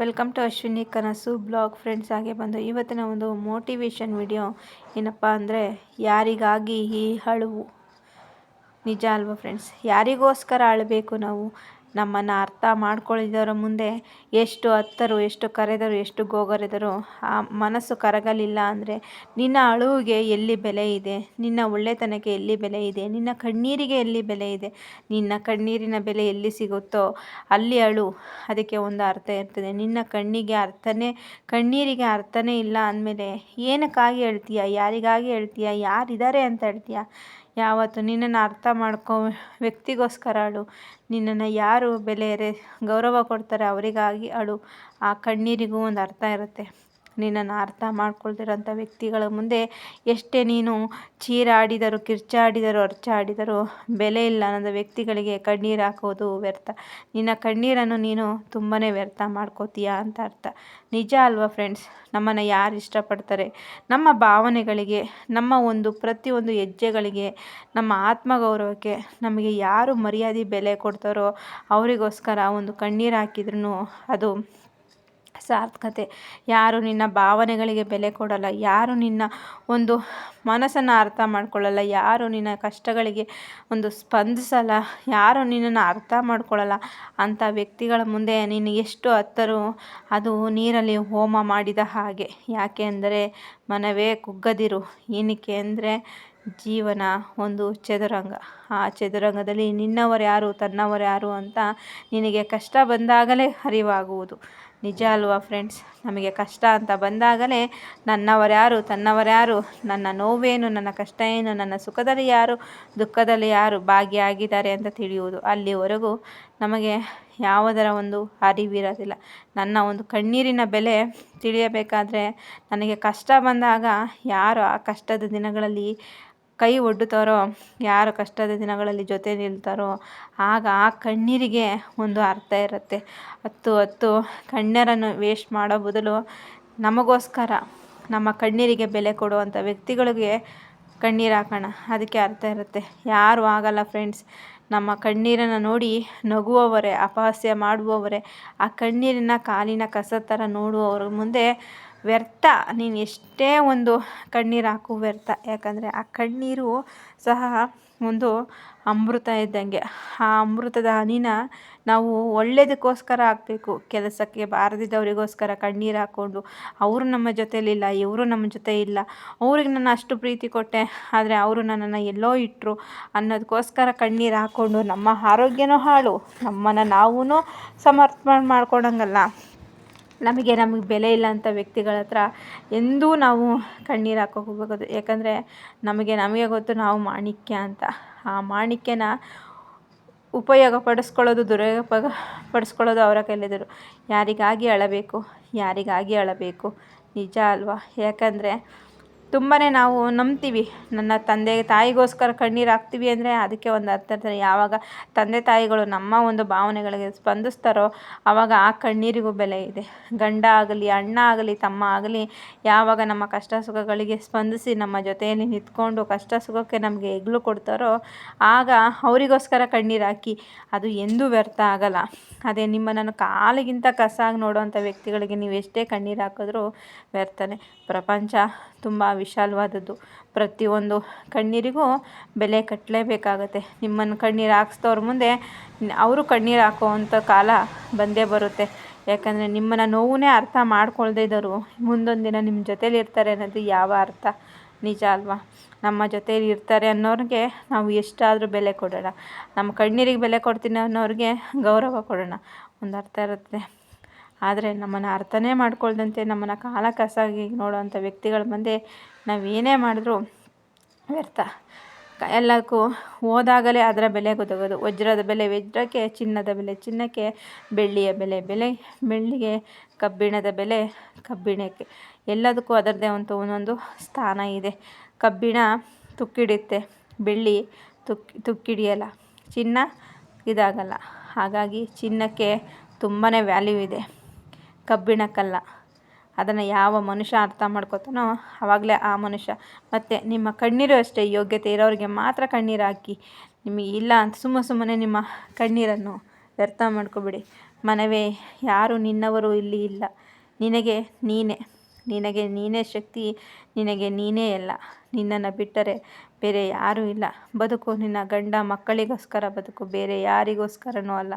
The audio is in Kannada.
ವೆಲ್ಕಮ್ ಟು ಅಶ್ವಿನಿ ಕನಸು ಬ್ಲಾಗ್ ಫ್ರೆಂಡ್ಸ್ ಹಾಗೆ ಬಂದು ಇವತ್ತಿನ ಒಂದು ಮೋಟಿವೇಶನ್ ವಿಡಿಯೋ ಏನಪ್ಪ ಅಂದರೆ, ಯಾರಿಗಾಗಿ ಈ ಅಳುವು ನಿಜ ಅಲ್ವಾ ಫ್ರೆಂಡ್ಸ್ ಯಾರಿಗೋಸ್ಕರ ಅಳಬೇಕು ನಾವು? ನಮ್ಮನ್ನು ಅರ್ಥ ಮಾಡ್ಕೊಳ್ಳಿದವರ ಮುಂದೆ ಎಷ್ಟು ಅತ್ತರು, ಎಷ್ಟು ಕರೆದರು, ಎಷ್ಟು ಗೋಗರೆದರು, ಆ ಮನಸ್ಸು ಕರಗಲಿಲ್ಲ ಅಂದರೆ ನಿನ್ನ ಅಳುವಿಗೆ ಎಲ್ಲಿ ಬೆಲೆ ಇದೆ? ನಿನ್ನ ಒಳ್ಳೆತನಕ್ಕೆ ಎಲ್ಲಿ ಬೆಲೆ ಇದೆ? ನಿನ್ನ ಕಣ್ಣೀರಿಗೆ ಎಲ್ಲಿ ಬೆಲೆ ಇದೆ? ನಿನ್ನ ಕಣ್ಣೀರಿನ ಬೆಲೆ ಎಲ್ಲಿ ಸಿಗುತ್ತೋ ಅಲ್ಲಿ ಅಳು. ಅದಕ್ಕೆ ಒಂದು ಅರ್ಥ ಇರ್ತದೆ. ನಿನ್ನ ಕಣ್ಣಿಗೆ ಅರ್ಥನೇ, ಕಣ್ಣೀರಿಗೆ ಅರ್ಥನೇ ಇಲ್ಲ ಅಂದಮೇಲೆ ಏನಕ್ಕಾಗಿ ಹೇಳ್ತೀಯ? ಯಾರಿಗಾಗಿ ಹೇಳ್ತೀಯ? ಯಾರಿದ್ದಾರೆ ಅಂತ ಹೇಳ್ತೀಯ? ಯಾವತ್ತು ನಿನ್ನನ್ನು ಅರ್ಥ ಮಾಡ್ಕೊ, ವ್ಯಕ್ತಿಗೋಸ್ಕರ ಅಳು. ನಿನ್ನನ್ನು ಯಾರು ಬೆಲೆ ಗೌರವ ಕೊಡ್ತಾರೆ ಅವರಿಗಾಗಿ ಅಳು. ಆ ಕಣ್ಣೀರಿಗೂ ಒಂದು ಅರ್ಥ ಇರುತ್ತೆ. ನಿನ್ನನ್ನು ಅರ್ಥ ಮಾಡ್ಕೊಳ್ದಿರೋಂಥ ವ್ಯಕ್ತಿಗಳ ಮುಂದೆ ಎಷ್ಟೇ ನೀನು ಚೀರಾಡಿದರೂ, ಕಿರ್ಚಾಡಿದರೂ, ಅರ್ಚಾಡಿದರೂ ಬೆಲೆ ಇಲ್ಲ ಅನ್ನೋದು ವ್ಯಕ್ತಿಗಳಿಗೆ ಕಣ್ಣೀರು ಹಾಕೋದು ವ್ಯರ್ಥ. ನಿನ್ನ ಕಣ್ಣೀರನ್ನು ನೀನು ತುಂಬಾ ವ್ಯರ್ಥ ಮಾಡ್ಕೋತೀಯ ಅಂತ ಅರ್ಥ. ನಿಜ ಅಲ್ವಾ ಫ್ರೆಂಡ್ಸ್? ನಮ್ಮನ್ನು ಯಾರು ಇಷ್ಟಪಡ್ತಾರೆ? ನಮ್ಮ ಭಾವನೆಗಳಿಗೆ, ನಮ್ಮ ಒಂದು ಪ್ರತಿಯೊಂದು ಹೆಜ್ಜೆಗಳಿಗೆ, ನಮ್ಮ ಆತ್ಮಗೌರವಕ್ಕೆ ನಮಗೆ ಯಾರು ಮರ್ಯಾದೆ ಬೆಲೆ ಕೊಡ್ತಾರೋ ಅವರಿಗೋಸ್ಕರ ಒಂದು ಕಣ್ಣೀರು ಹಾಕಿದ್ರೂ ಅದು ಸಾರ್ಥಕತೆ. ಯಾರು ನಿನ್ನ ಭಾವನೆಗಳಿಗೆ ಬೆಲೆ ಕೊಡಲ್ಲ, ಯಾರು ನಿನ್ನ ಒಂದು ಮನಸ್ಸನ್ನು ಅರ್ಥ ಮಾಡ್ಕೊಳ್ಳಲ್ಲ, ಯಾರು ನಿನ್ನ ಕಷ್ಟಗಳಿಗೆ ಒಂದು ಸ್ಪಂದಿಸಲ್ಲ, ಯಾರು ನಿನ್ನನ್ನು ಅರ್ಥ ಮಾಡ್ಕೊಳ್ಳಲ್ಲ ಅಂಥ ವ್ಯಕ್ತಿಗಳ ಮುಂದೆ ನೀನು ಎಷ್ಟು ಹತ್ತರೂ ಅದು ನೀರಲ್ಲಿ ಹೋಮ ಮಾಡಿದ ಹಾಗೆ. ಯಾಕೆ ಮನವೇ ಕುಗ್ಗದಿರು. ಏನಕ್ಕೆ ಅಂದರೆ ಜೀವನ ಒಂದು ಚದುರಂಗ. ಆ ಚದುರಂಗದಲ್ಲಿ ನಿನ್ನವರ್ಯಾರು ಯಾರು, ತನ್ನವರು ಯಾರು ಅಂತ ನಿನಗೆ ಕಷ್ಟ ಬಂದಾಗಲೇ ಅರಿವಾಗುವುದು. ನಿಜ ಅಲ್ವಾ ಫ್ರೆಂಡ್ಸ್ ನಮಗೆ ಕಷ್ಟ ಅಂತ ಬಂದಾಗಲೇ ನನ್ನವರ್ಯಾರು ತನ್ನವರ್ಯಾರು ನನ್ನ ನೋವೇನು, ನನ್ನ ಕಷ್ಟ ಏನು, ನನ್ನ ಸುಖದಲ್ಲಿ ಯಾರು, ದುಃಖದಲ್ಲಿ ಯಾರು ಭಾಗಿಯಾಗಿದ್ದಾರೆ ಅಂತ ತಿಳಿಯುವುದು. ಅಲ್ಲಿವರೆಗೂ ನಮಗೆ ಯಾವುದರ ಒಂದು ಅರಿವಿರೋದಿಲ್ಲ. ನನ್ನ ಒಂದು ಕಣ್ಣೀರಿನ ಬೆಲೆ ತಿಳಿಯಬೇಕಾದ್ರೆ ನನಗೆ ಕಷ್ಟ ಬಂದಾಗ ಯಾರು ಆ ಕಷ್ಟದ ದಿನಗಳಲ್ಲಿ ಕೈ ಒಡ್ಡುತ್ತಾರೋ, ಯಾರು ಕಷ್ಟದ ದಿನಗಳಲ್ಲಿ ಜೊತೆ ನಿಲ್ತಾರೋ, ಆಗ ಆ ಕಣ್ಣೀರಿಗೆ ಒಂದು ಅರ್ಥ ಇರುತ್ತೆ. ಹತ್ತು ಹತ್ತು ಕಣ್ಣರನ್ನು ವೇಸ್ಟ್ ಮಾಡೋ ಬದಲು ನಮಗೋಸ್ಕರ ನಮ್ಮ ಕಣ್ಣೀರಿಗೆ ಬೆಲೆ ಕೊಡುವಂಥ ವ್ಯಕ್ತಿಗಳಿಗೆ ಕಣ್ಣೀರು ಹಾಕೋಣ. ಅದಕ್ಕೆ ಅರ್ಥ ಇರುತ್ತೆ. ಯಾರು ಆಗಲ್ಲ ಫ್ರೆಂಡ್ಸ್. ನಮ್ಮ ಕಣ್ಣೀರನ್ನು ನೋಡಿ ನಗುವವರೇ, ಅಪಹಾಸ್ಯ ಮಾಡುವವರೇ, ಆ ಕಣ್ಣೀರಿನ ಕಾಲಿನ ಕಸ ಥರ ನೋಡುವವರ ಮುಂದೆ ವ್ಯರ್ಥ. ನೀನು ಎಷ್ಟೇ ಒಂದು ಕಣ್ಣೀರು ಹಾಕು ವ್ಯರ್ಥ. ಯಾಕಂದರೆ ಆ ಕಣ್ಣೀರು ಸಹ ಒಂದು ಅಮೃತ ಇದ್ದಂಗೆ. ಆ ಅಮೃತದ ಹನಿನ ನಾವು ಒಳ್ಳೆಯದಕ್ಕೋಸ್ಕರ ಹಾಕಬೇಕು. ಕೆಲಸಕ್ಕೆ ಬಾರದಿದ್ದವರಿಗೋಸ್ಕರ ಕಣ್ಣೀರು ಹಾಕ್ಕೊಂಡು. ಅವರು ನಮ್ಮ ಜೊತೆಯಲ್ಲಿಲ್ಲ ಇವರು ನಮ್ಮ ಜೊತೆ ಇಲ್ಲ. ಅವ್ರಿಗೆ ನಾನು ಅಷ್ಟು ಪ್ರೀತಿ ಕೊಟ್ಟೆ, ಆದರೆ ಅವರು ನನ್ನನ್ನು ಎಲ್ಲೋ ಇಟ್ಟರು ಅನ್ನೋದಕ್ಕೋಸ್ಕರ ಕಣ್ಣೀರು ಹಾಕ್ಕೊಂಡು ನಮ್ಮ ಆರೋಗ್ಯನೂ ಹಾಳು. ನಮ್ಮನ್ನು ನಾವೂ ಸಮರ್ಪಣೆ ಮಾಡ್ಕೊಳಂಗಲ್ಲ ನಮಗೆ ನಮಗೆ ಬೆಲೆ ಇಲ್ಲ ಅಂತ ವ್ಯಕ್ತಿಗಳ ಹತ್ರ ಎಂದೂ ನಾವು ಕಣ್ಣೀರು ಹಾಕೋಕೆ ಹೋಗೋದು ಯಾಕಂದರೆ ನಮಗೆ ನಮಗೆ ಗೊತ್ತು ನಾವು ಮಾಣಿಕ್ಯ ಅಂತ. ಆ ಮಾಣಿಕ್ಯನ ಉಪಯೋಗ ಪಡಿಸ್ಕೊಳ್ಳೋದು, ದುರುಪಯೋಗ ಪಡಿಸ್ಕೊಳ್ಳೋದು ಅವರ ಕೈಲಿದ್ದರು. ಯಾರಿಗಾಗಿ ಅಳಬೇಕು? ಯಾರಿಗಾಗಿ ಅಳಬೇಕು? ನಿಜ ಅಲ್ವಾ? ಯಾಕಂದರೆ ತುಂಬಾ ನಾವು ನಂಬ್ತೀವಿ. ನನ್ನ ತಂದೆ ತಾಯಿಗೋಸ್ಕರ ಕಣ್ಣೀರು ಹಾಕ್ತೀವಿ ಅಂದರೆ ಅದಕ್ಕೆ ಒಂದು ಅರ್ಥ ಇರ್ತದೆ. ಯಾವಾಗ ತಂದೆ ತಾಯಿಗಳು ನಮ್ಮ ಒಂದು ಭಾವನೆಗಳಿಗೆ ಸ್ಪಂದಿಸ್ತಾರೋ ಆವಾಗ ಆ ಕಣ್ಣೀರಿಗೂ ಬೆಲೆ ಇದೆ. ಗಂಡ ಆಗಲಿ, ಅಣ್ಣ ಆಗಲಿ, ತಮ್ಮ ಆಗಲಿ ಯಾವಾಗ ನಮ್ಮ ಕಷ್ಟ ಸುಖಗಳಿಗೆ ಸ್ಪಂದಿಸಿ ನಮ್ಮ ಜೊತೆಯಲ್ಲಿ ನಿಂತ್ಕೊಂಡು ಕಷ್ಟ ಸುಖಕ್ಕೆ ನಮಗೆ ಹೆಗ್ಲು ಕೊಡ್ತಾರೋ ಆಗ ಅವರಿಗೋಸ್ಕರ ಕಣ್ಣೀರು ಹಾಕಿ ಅದು ಎಂದೂ ವ್ಯರ್ಥ ಆಗಲ್ಲ. ಅದೇ ನಿಮ್ಮ ನನ್ನ ಕಾಲಿಗಿಂತ ಕಸಾಗಿ ನೋಡುವಂಥ ವ್ಯಕ್ತಿಗಳಿಗೆ ನೀವು ಎಷ್ಟೇ ಕಣ್ಣೀರು ಹಾಕಿದ್ರೂ ವ್ಯರ್ಥನೇ. ಪ್ರಪಂಚ ತುಂಬ ವಿಶಾಲವಾದದ್ದು. ಪ್ರತಿಯೊಂದು ಕಣ್ಣೀರಿಗೂ ಬೆಲೆ ಕಟ್ಟಲೇಬೇಕಾಗತ್ತೆ ನಿಮ್ಮನ್ನು ಕಣ್ಣೀರು ಹಾಕ್ಸ್ದವ್ರ ಮುಂದೆ ಅವರು ಕಣ್ಣೀರು ಹಾಕೋವಂಥ ಕಾಲ ಬಂದೇ ಬರುತ್ತೆ. ಯಾಕಂದರೆ ನಿಮ್ಮನ್ನು ನೋವನ್ನೇ ಅರ್ಥ ಮಾಡ್ಕೊಳ್ದೇ ಇದ್ದರು ಮುಂದೊಂದು ದಿನ ನಿಮ್ಮ ಜೊತೇಲಿ ಇರ್ತಾರೆ ಅನ್ನೋದು ಯಾವ ಅರ್ಥ? ನಿಜ ಅಲ್ವಾ? ನಮ್ಮ ಜೊತೇಲಿ ಇರ್ತಾರೆ ಅನ್ನೋರಿಗೆ ನಾವು ಎಷ್ಟಾದರೂ ಬೆಲೆ ಕೊಡೋಣ. ನಮ್ಮ ಕಣ್ಣೀರಿಗೆ ಬೆಲೆ ಕೊಡ್ತೀನಿ ಅನ್ನೋರಿಗೆ ಗೌರವ ಕೊಡೋಣ. ಒಂದು ಅರ್ಥ ಇರುತ್ತೆ. ಆದರೆ ನಮ್ಮನ್ನು ಅರ್ಥನೇ ಮಾಡ್ಕೊಳ್ದಂತೆ, ನಮ್ಮನ್ನು ಕಾಲ ಕಸಾಗಿ ನೋಡೋವಂಥ ವ್ಯಕ್ತಿಗಳ ಮುಂದೆ ನಾವು ಏನೇ ಮಾಡಿದ್ರು ವ್ಯರ್ಥ. ಎಲ್ಲಕ್ಕೂ ಹೋದಾಗಲೇ ಅದರ ಬೆಲೆ ಗೊತ್ತಾಗೋದು. ವಜ್ರದ ಬೆಲೆ ವಜ್ರಕ್ಕೆ, ಚಿನ್ನದ ಬೆಲೆ ಚಿನ್ನಕ್ಕೆ, ಬೆಳ್ಳಿಯ ಬೆಲೆ ಬೆಲೆ, ಬೆಳ್ಳಿಗೆ, ಕಬ್ಬಿಣದ ಬೆಲೆ ಕಬ್ಬಿಣಕ್ಕೆ. ಎಲ್ಲದಕ್ಕೂ ಅದರದ್ದೇ ಅಂತ ಒಂದೊಂದು ಸ್ಥಾನ ಇದೆ. ಕಬ್ಬಿಣ ತುಕ್ಕಿಡುತ್ತೆ, ಬೆಳ್ಳಿ ತುಕ್ಕಿ ತುಕ್ಕಿಡಿಯಲ್ಲ, ಚಿನ್ನ ಇದಾಗಲ್ಲ. ಹಾಗಾಗಿ ಚಿನ್ನಕ್ಕೆ ತುಂಬಾ ವ್ಯಾಲ್ಯೂ ಇದೆ. ಕಬ್ಬಿಣ ಕಲ್ಲ. ಅದನ್ನು ಯಾವ ಮನುಷ್ಯ ಅರ್ಥ ಮಾಡ್ಕೋತಾನೋ ಆವಾಗಲೇ ಆ ಮನುಷ್ಯ. ಮತ್ತು ನಿಮ್ಮ ಕಣ್ಣೀರು ಅಷ್ಟೇ ಯೋಗ್ಯತೆ ಇರೋರಿಗೆ ಮಾತ್ರ ಕಣ್ಣೀರು ಹಾಕಿ. ನಿಮಗೆ ಇಲ್ಲ ಅಂತ ಸುಮ್ಮ ಸುಮ್ಮನೆ ನಿಮ್ಮ ಕಣ್ಣೀರನ್ನು ವ್ಯರ್ಥ ಮಾಡ್ಕೊಬಿಡಿ. ಮನವೇ, ಯಾರು ನಿನ್ನವರು ಇಲ್ಲಿ ಇಲ್ಲ. ನಿನಗೆ ನೀನೇ. ನಿನಗೆ ನೀನೇ ಶಕ್ತಿ. ನಿನಗೆ ನೀನೇ ಎಲ್ಲ. ನಿನ್ನನ್ನು ಬಿಟ್ಟರೆ ಬೇರೆ ಯಾರೂ ಇಲ್ಲ. ಬದುಕು ನಿನ್ನ ಗಂಡ ಮಕ್ಕಳಿಗೋಸ್ಕರ ಬದುಕು, ಬೇರೆ ಯಾರಿಗೋಸ್ಕರನೂ ಅಲ್ಲ.